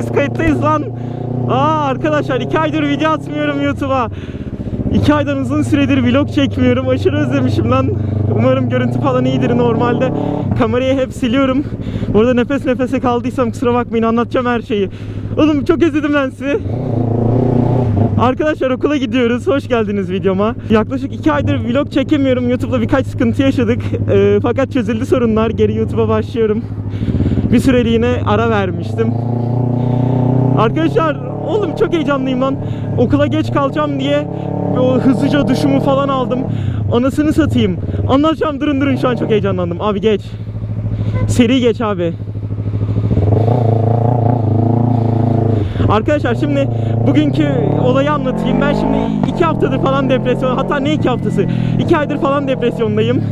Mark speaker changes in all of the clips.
Speaker 1: miyiz? Kayıttayız lan. Aa arkadaşlar iki aydır video atmıyorum YouTube'a. İki aydan uzun süredir vlog çekmiyorum. Aşırı özlemişim lan. Umarım görüntü falan iyidir normalde. Kamerayı hep siliyorum. Orada nefes nefese kaldıysam kusura bakmayın anlatacağım her şeyi. Oğlum çok özledim ben sizi. Arkadaşlar okula gidiyoruz. Hoş geldiniz videoma. Yaklaşık 2 aydır vlog çekemiyorum. YouTube'da birkaç sıkıntı yaşadık. Ee, fakat çözüldü sorunlar. Geri YouTube'a başlıyorum. Bir süreliğine ara vermiştim. Arkadaşlar oğlum çok heyecanlıyım lan. Okula geç kalacağım diye o hızlıca duşumu falan aldım. Anasını satayım. Anlatacağım durun durun şu an çok heyecanlandım. Abi geç. Seri geç abi. Arkadaşlar şimdi bugünkü olayı anlatayım. Ben şimdi iki haftadır falan depresyon, hatta ne iki haftası? iki aydır falan depresyondayım.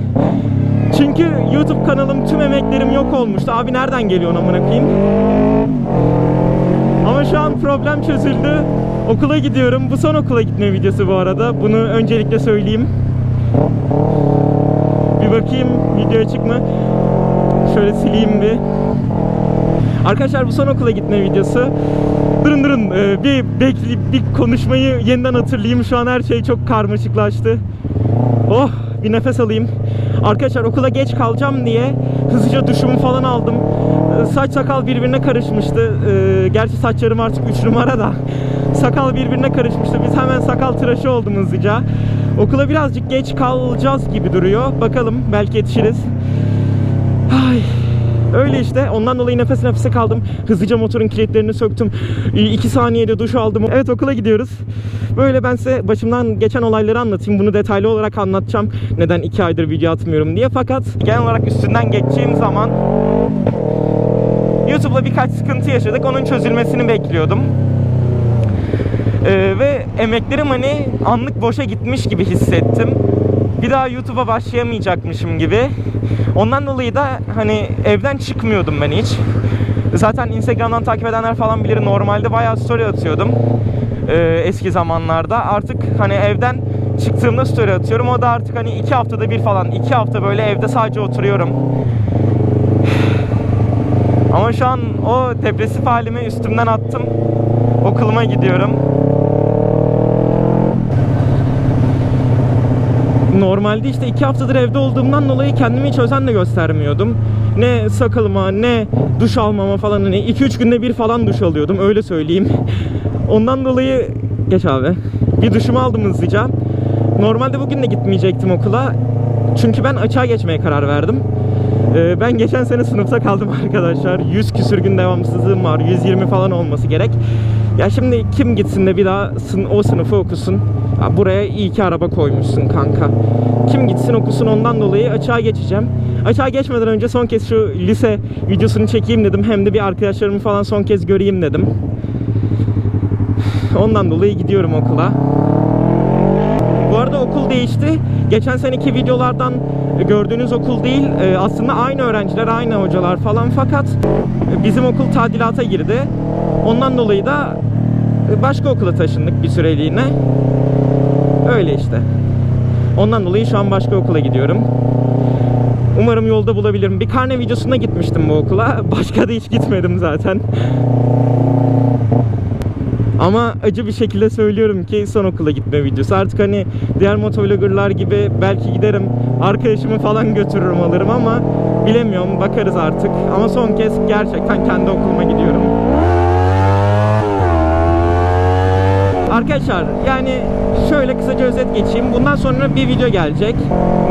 Speaker 1: Çünkü YouTube kanalım tüm emeklerim yok olmuştu. Abi nereden geliyor amına koyayım? Ama şu an problem çözüldü. Okula gidiyorum. Bu son okula gitme videosu bu arada. Bunu öncelikle söyleyeyim. Bir bakayım video açık mı? Şöyle sileyim bir. Arkadaşlar bu son okula gitme videosu. Durun durun ee, bir bekli bir konuşmayı yeniden hatırlayayım. Şu an her şey çok karmaşıklaştı. Oh bir nefes alayım. Arkadaşlar okula geç kalacağım diye hızlıca duşumu falan aldım. Ee, Saç sakal birbirine karışmıştı. Ee, Gerçi saçlarım artık 3 numara da. Sakal birbirine karışmıştı. Biz hemen sakal tıraşı oldum hızlıca. Okula birazcık geç kalacağız gibi duruyor. Bakalım belki yetişiriz. Ay. Öyle işte. Ondan dolayı nefes nefese kaldım. Hızlıca motorun kilitlerini söktüm. 2 saniyede duş aldım. Evet okula gidiyoruz. Böyle ben size başımdan geçen olayları anlatayım. Bunu detaylı olarak anlatacağım. Neden 2 aydır video atmıyorum diye. Fakat genel olarak üstünden geçeceğim zaman YouTube'la birkaç sıkıntı yaşadık. Onun çözülmesini bekliyordum. Ee, ve emeklerim hani anlık boşa gitmiş gibi hissettim. Bir daha YouTube'a başlayamayacakmışım gibi. Ondan dolayı da hani evden çıkmıyordum ben hiç. Zaten Instagram'dan takip edenler falan bilir normalde bayağı story atıyordum. Ee, eski zamanlarda. Artık hani evden çıktığımda story atıyorum. O da artık hani iki haftada bir falan. iki hafta böyle evde sadece oturuyorum. Ama şu an o depresif halimi üstümden attım. Okuluma gidiyorum. Normalde işte iki haftadır evde olduğumdan dolayı kendimi hiç özen de göstermiyordum. Ne sakalıma ne duş almama falan hani 2-3 günde bir falan duş alıyordum öyle söyleyeyim. Ondan dolayı geç abi. Bir duşumu aldım hızlıca. Normalde bugün de gitmeyecektim okula. Çünkü ben açığa geçmeye karar verdim. Ee, ben geçen sene sınıfta kaldım arkadaşlar. 100 küsür gün devamsızlığım var. 120 falan olması gerek. Ya şimdi kim gitsin de bir daha sın- o sınıfı okusun. Ya buraya iyi ki araba koymuşsun kanka. Kim gitsin okusun ondan dolayı açığa geçeceğim. Açığa geçmeden önce son kez şu lise videosunu çekeyim dedim. Hem de bir arkadaşlarımı falan son kez göreyim dedim. Ondan dolayı gidiyorum okula. Bu arada okul değişti. Geçen seneki videolardan gördüğünüz okul değil. Ee, Aslında aynı öğrenciler, aynı hocalar falan fakat bizim okul tadilata girdi. Ondan dolayı da başka okula taşındık bir süreliğine. Öyle işte. Ondan dolayı şu an başka okula gidiyorum. Umarım yolda bulabilirim. Bir karne videosuna gitmiştim bu okula. Başka da hiç gitmedim zaten. Ama acı bir şekilde söylüyorum ki son okula gitme videosu. Artık hani diğer motovloggerlar gibi belki giderim arkadaşımı falan götürürüm alırım ama bilemiyorum bakarız artık. Ama son kez gerçekten kendi okuluma gidiyorum. Arkadaşlar yani şöyle kısaca özet geçeyim. Bundan sonra bir video gelecek.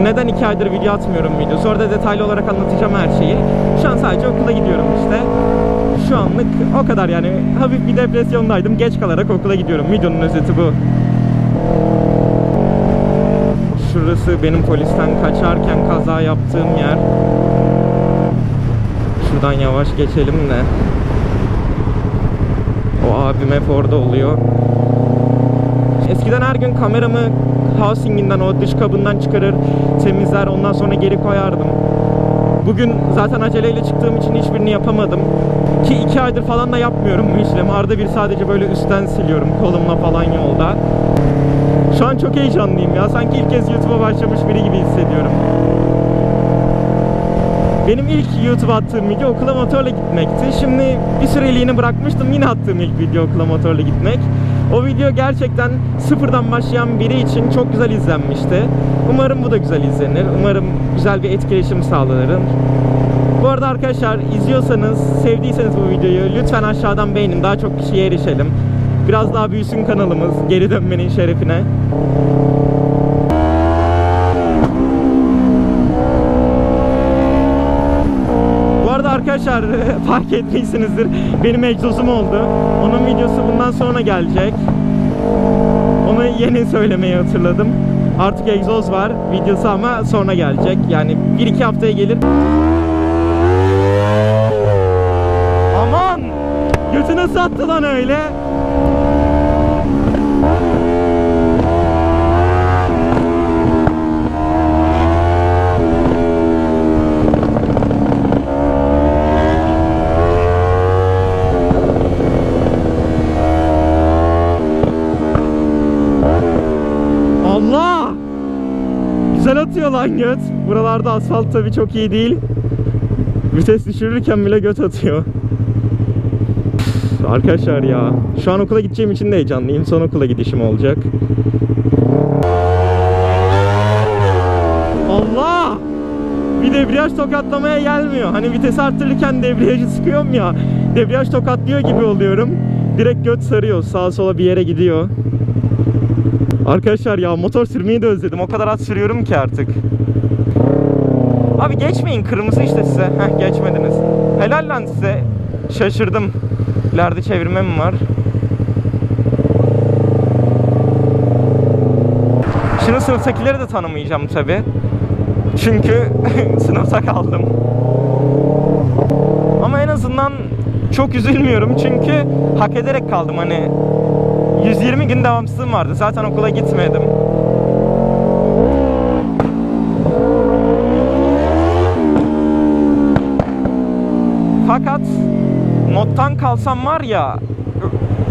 Speaker 1: Neden iki aydır video atmıyorum video. Sonra da detaylı olarak anlatacağım her şeyi. Şu an sadece okula gidiyorum işte. Şu anlık o kadar yani. Hafif bir depresyondaydım. Geç kalarak okula gidiyorum. Videonun özeti bu. Şurası benim polisten kaçarken kaza yaptığım yer. Şuradan yavaş geçelim de. O abim hep orada oluyor. Her gün kameramı housinginden o dış kabından çıkarır, temizler, ondan sonra geri koyardım. Bugün zaten aceleyle çıktığım için hiçbirini yapamadım. Ki iki aydır falan da yapmıyorum bu işlemi. Arada bir sadece böyle üstten siliyorum kolumla falan yolda. Şu an çok heyecanlıyım ya. Sanki ilk kez YouTube'a başlamış biri gibi hissediyorum. Benim ilk YouTube attığım video okula motorla gitmekti. Şimdi bir süreliğine bırakmıştım yine attığım ilk video okula motorla gitmek. O video gerçekten sıfırdan başlayan biri için çok güzel izlenmişti. Umarım bu da güzel izlenir. Umarım güzel bir etkileşim sağlanır. Bu arada arkadaşlar izliyorsanız, sevdiyseniz bu videoyu lütfen aşağıdan beğenin. Daha çok kişiye erişelim. Biraz daha büyüsün kanalımız. Geri dönmenin şerefine. Bu arada arkadaşlar fark etmişsinizdir. Benim egzozum oldu. Onun videosu bundan sonra gelecek. Onu yeni söylemeyi hatırladım. Artık egzoz var. Videosu ama sonra gelecek. Yani 1-2 haftaya gelir. Aman! Götüne sattı lan öyle. Allah! Güzel atıyor lan göt. Buralarda asfalt tabii çok iyi değil. Vites düşürürken bile göt atıyor. Arkadaşlar ya. Şu an okula gideceğim için de heyecanlıyım. Son okula gidişim olacak. Allah! Bir debriyaj tokatlamaya gelmiyor. Hani vitesi arttırırken debriyajı sıkıyorum ya. Debriyaj tokatlıyor gibi oluyorum. Direkt göt sarıyor. Sağa sola bir yere gidiyor. Arkadaşlar ya motor sürmeyi de özledim. O kadar az sürüyorum ki artık. Abi geçmeyin kırmızı işte size. Heh geçmediniz. Helal lan size. Şaşırdım. İleride çevirme mi var? Şimdi sınıftakileri de tanımayacağım tabi. Çünkü sınıfta kaldım. Ama en azından çok üzülmüyorum çünkü hak ederek kaldım hani 120 gün devamsızlığım vardı. Zaten okula gitmedim. Fakat nottan kalsam var ya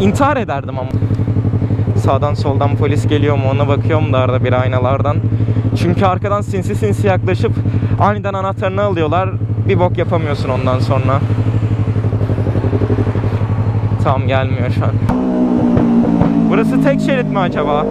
Speaker 1: intihar ederdim ama. Sağdan soldan polis geliyor mu ona bakıyorum da arada bir aynalardan. Çünkü arkadan sinsi sinsi yaklaşıp aniden anahtarını alıyorlar. Bir bok yapamıyorsun ondan sonra. Tam gelmiyor şu an. Burası tek şerit mi acaba?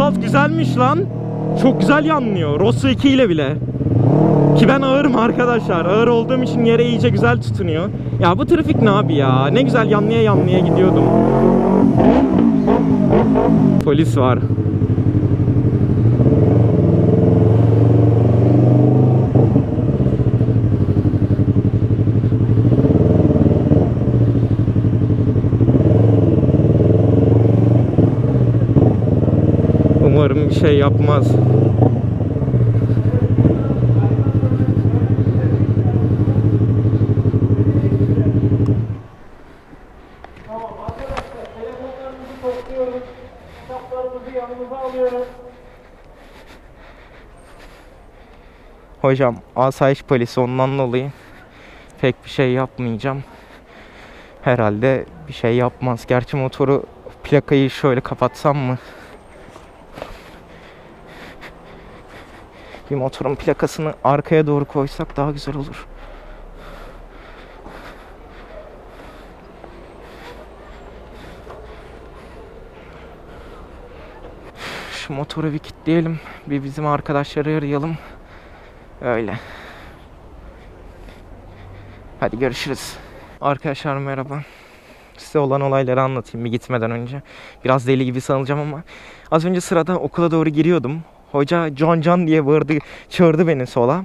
Speaker 1: Asfalt güzelmiş lan. Çok güzel yanlıyor. Rosso 2 ile bile. Ki ben ağırım arkadaşlar. Ağır olduğum için yere iyice güzel tutunuyor. Ya bu trafik ne abi ya? Ne güzel yanlıya yanlıya gidiyordum. Polis var. Umarım bir şey yapmaz. Hocam asayiş polisi ondan dolayı pek bir şey yapmayacağım. Herhalde bir şey yapmaz. Gerçi motoru plakayı şöyle kapatsam mı? Bir motorun plakasını arkaya doğru koysak daha güzel olur. Şu motoru bir kilitleyelim. Bir bizim arkadaşları arayalım. Öyle. Hadi görüşürüz. Arkadaşlar merhaba. Size olan olayları anlatayım bir gitmeden önce. Biraz deli gibi sanılacağım ama az önce sırada okula doğru giriyordum. Hoca John John diye bağırdı, çağırdı beni sola.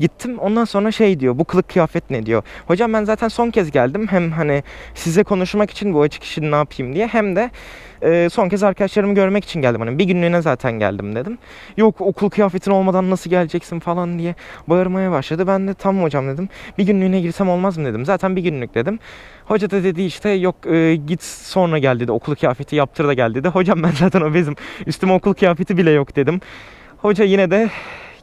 Speaker 1: Gittim ondan sonra şey diyor bu kılık kıyafet ne diyor. Hocam ben zaten son kez geldim hem hani size konuşmak için bu açık işini ne yapayım diye hem de e, son kez arkadaşlarımı görmek için geldim. Hani bir günlüğüne zaten geldim dedim. Yok okul kıyafetin olmadan nasıl geleceksin falan diye bağırmaya başladı. Ben de tamam hocam dedim. Bir günlüğüne girsem olmaz mı dedim. Zaten bir günlük dedim. Hoca da dedi işte yok e, git sonra gel dedi. Okul kıyafeti yaptır da gel dedi. Hocam ben zaten obezim. Üstüme okul kıyafeti bile yok dedim. Hoca yine de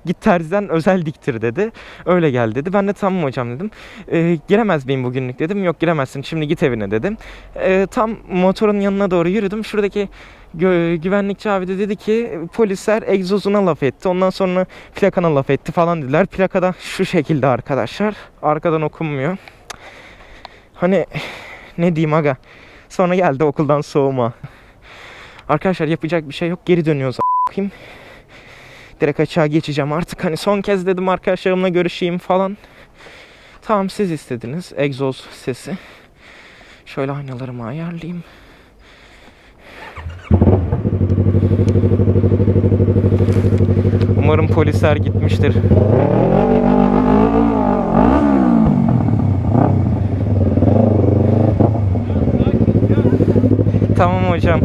Speaker 1: git terziden özel diktir dedi. Öyle gel dedi. Ben de tamam hocam dedim. E, giremez miyim bugünlük dedim. Yok giremezsin şimdi git evine dedim. E, tam motorun yanına doğru yürüdüm. Şuradaki gö- güvenlikçi abi de dedi ki polisler egzozuna laf etti. Ondan sonra plakana laf etti falan dediler. Plakada şu şekilde arkadaşlar. Arkadan okunmuyor. Hani ne diyeyim aga. Sonra geldi okuldan soğuma. Arkadaşlar yapacak bir şey yok. Geri dönüyoruz a**ayım. Direkt açığa geçeceğim artık. Hani son kez dedim arkadaşlarımla görüşeyim falan. Tamam siz istediniz. Egzoz sesi. Şöyle aynalarımı ayarlayayım. Umarım polisler gitmiştir. Tamam hocam.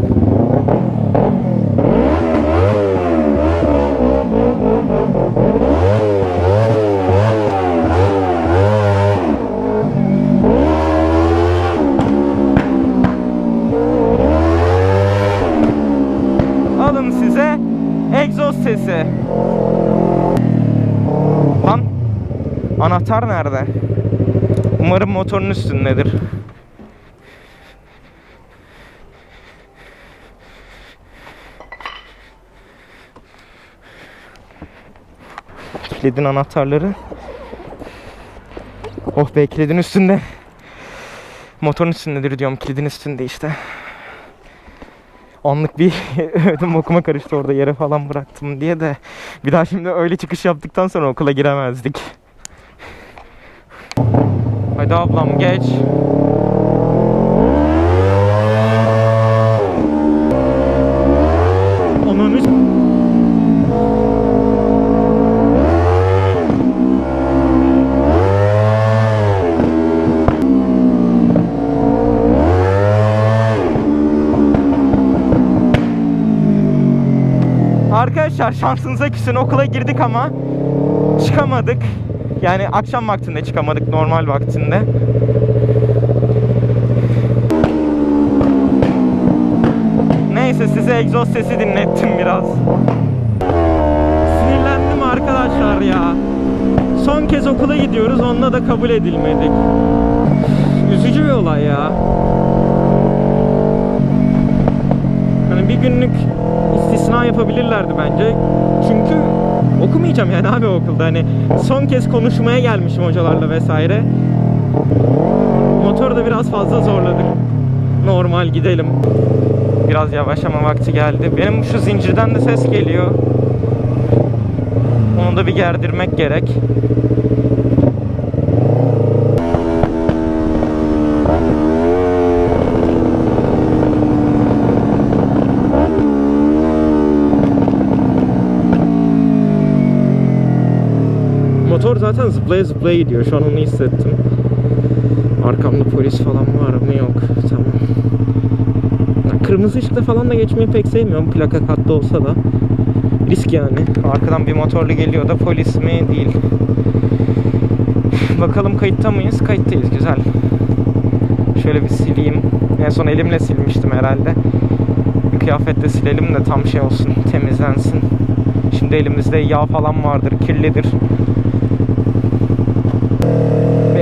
Speaker 1: Sesi. Lan anahtar nerede? Umarım motorun üstündedir. Kilidin anahtarları. Oh be kilidin üstünde. Motorun üstündedir diyorum kilidin üstünde işte. Anlık bir ödüm okuma karıştı orada yere falan bıraktım diye de bir daha şimdi öyle çıkış yaptıktan sonra okula giremezdik. Hadi ablam geç. Arkadaşlar şansınıza küsün okula girdik ama çıkamadık. Yani akşam vaktinde çıkamadık normal vaktinde. Neyse size egzoz sesi dinlettim biraz. Sinirlendim arkadaşlar ya. Son kez okula gidiyoruz onunla da kabul edilmedik. Üzücü bir olay ya. Hani bir günlük istisna yapabilirlerdi bence. Çünkü okumayacağım yani abi okulda. Hani son kez konuşmaya gelmişim hocalarla vesaire. Motoru da biraz fazla zorladık. Normal gidelim. Biraz yavaşlama vakti geldi. Benim şu zincirden de ses geliyor. Onu da bir gerdirmek gerek. Motor zaten zıplaya zıplaya gidiyor. Şu an onu hissettim. Arkamda polis falan var mı? Yok. Tamam. Ya Kırmızı ışıkta falan da geçmeyi pek sevmiyorum. Plaka katlı olsa da. Risk yani. Arkadan bir motorlu geliyor da polis mi? Değil. Bakalım kayıtta mıyız? Kayıttayız. Güzel. Şöyle bir sileyim. En son elimle silmiştim herhalde. Bir kıyafetle silelim de tam şey olsun. Temizlensin. Şimdi elimizde yağ falan vardır. Kirlidir.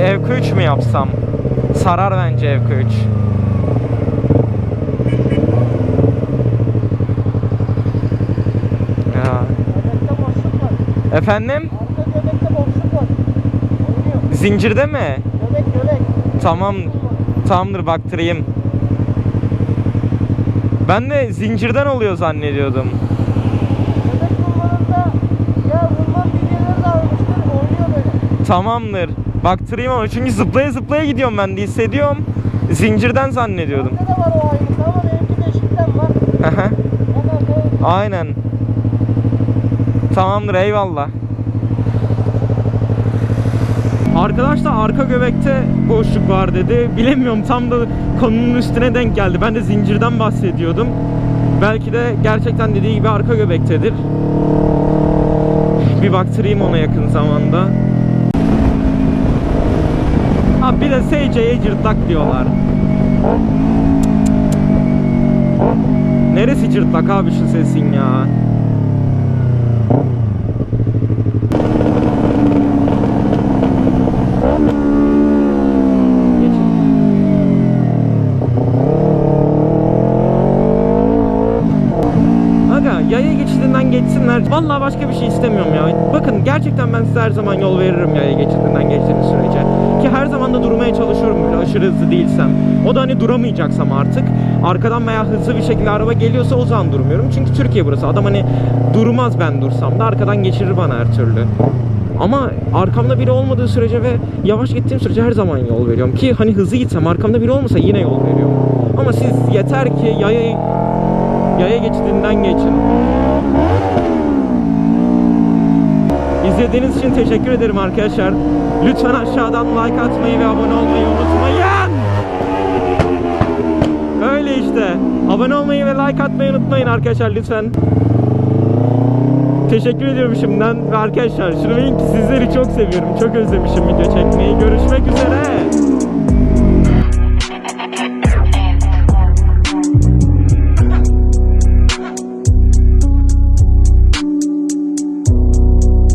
Speaker 1: Bir evk 3 mü yapsam? Sarar bence evk 3. Ya.
Speaker 2: Göbekte boşluk var.
Speaker 1: Efendim?
Speaker 2: Arka göbekte boşluk var. Oynuyor.
Speaker 1: Zincirde mi?
Speaker 2: Göbek göbek.
Speaker 1: Tamam. Tamamdır baktırayım. Ben de zincirden oluyor zannediyordum.
Speaker 2: Göbek vurmanında ya vurman bir yere dağılmıştır. Oynuyor böyle.
Speaker 1: Tamamdır. Baktırayım ama çünkü zıplaya zıplaya gidiyorum ben de hissediyorum. Zincirden zannediyordum.
Speaker 2: Bende de var o aynısı ama benimki beşikten var.
Speaker 1: Aha. Aynen. Tamamdır eyvallah. Arkadaş da arka göbekte boşluk var dedi. Bilemiyorum tam da konunun üstüne denk geldi. Ben de zincirden bahsediyordum. Belki de gerçekten dediği gibi arka göbektedir. Bir baktırayım ona yakın zamanda. Ha bir de SC'ye cırtlak diyorlar. Neresi cırtlak abi şu sesin ya? Geçsinler. Vallahi başka bir şey istemiyorum ya. Bakın gerçekten ben size her zaman yol veririm yaya geçidinden geçtiğiniz. Ki her zaman da durmaya çalışıyorum böyle aşırı hızlı değilsem. O da hani duramayacaksam artık. Arkadan veya hızlı bir şekilde araba geliyorsa o zaman durmuyorum. Çünkü Türkiye burası. Adam hani durmaz ben dursam da arkadan geçirir bana her türlü. Ama arkamda biri olmadığı sürece ve yavaş gittiğim sürece her zaman yol veriyorum. Ki hani hızlı gitsem arkamda biri olmasa yine yol veriyorum. Ama siz yeter ki yaya yaya geçidinden geçin. İzlediğiniz için teşekkür ederim arkadaşlar. Lütfen aşağıdan like atmayı ve abone olmayı unutmayın. Öyle işte. Abone olmayı ve like atmayı unutmayın arkadaşlar lütfen. Teşekkür ediyorum şimdiden ve arkadaşlar şunu bilin ki sizleri çok seviyorum. Çok özlemişim video çekmeyi. Görüşmek üzere.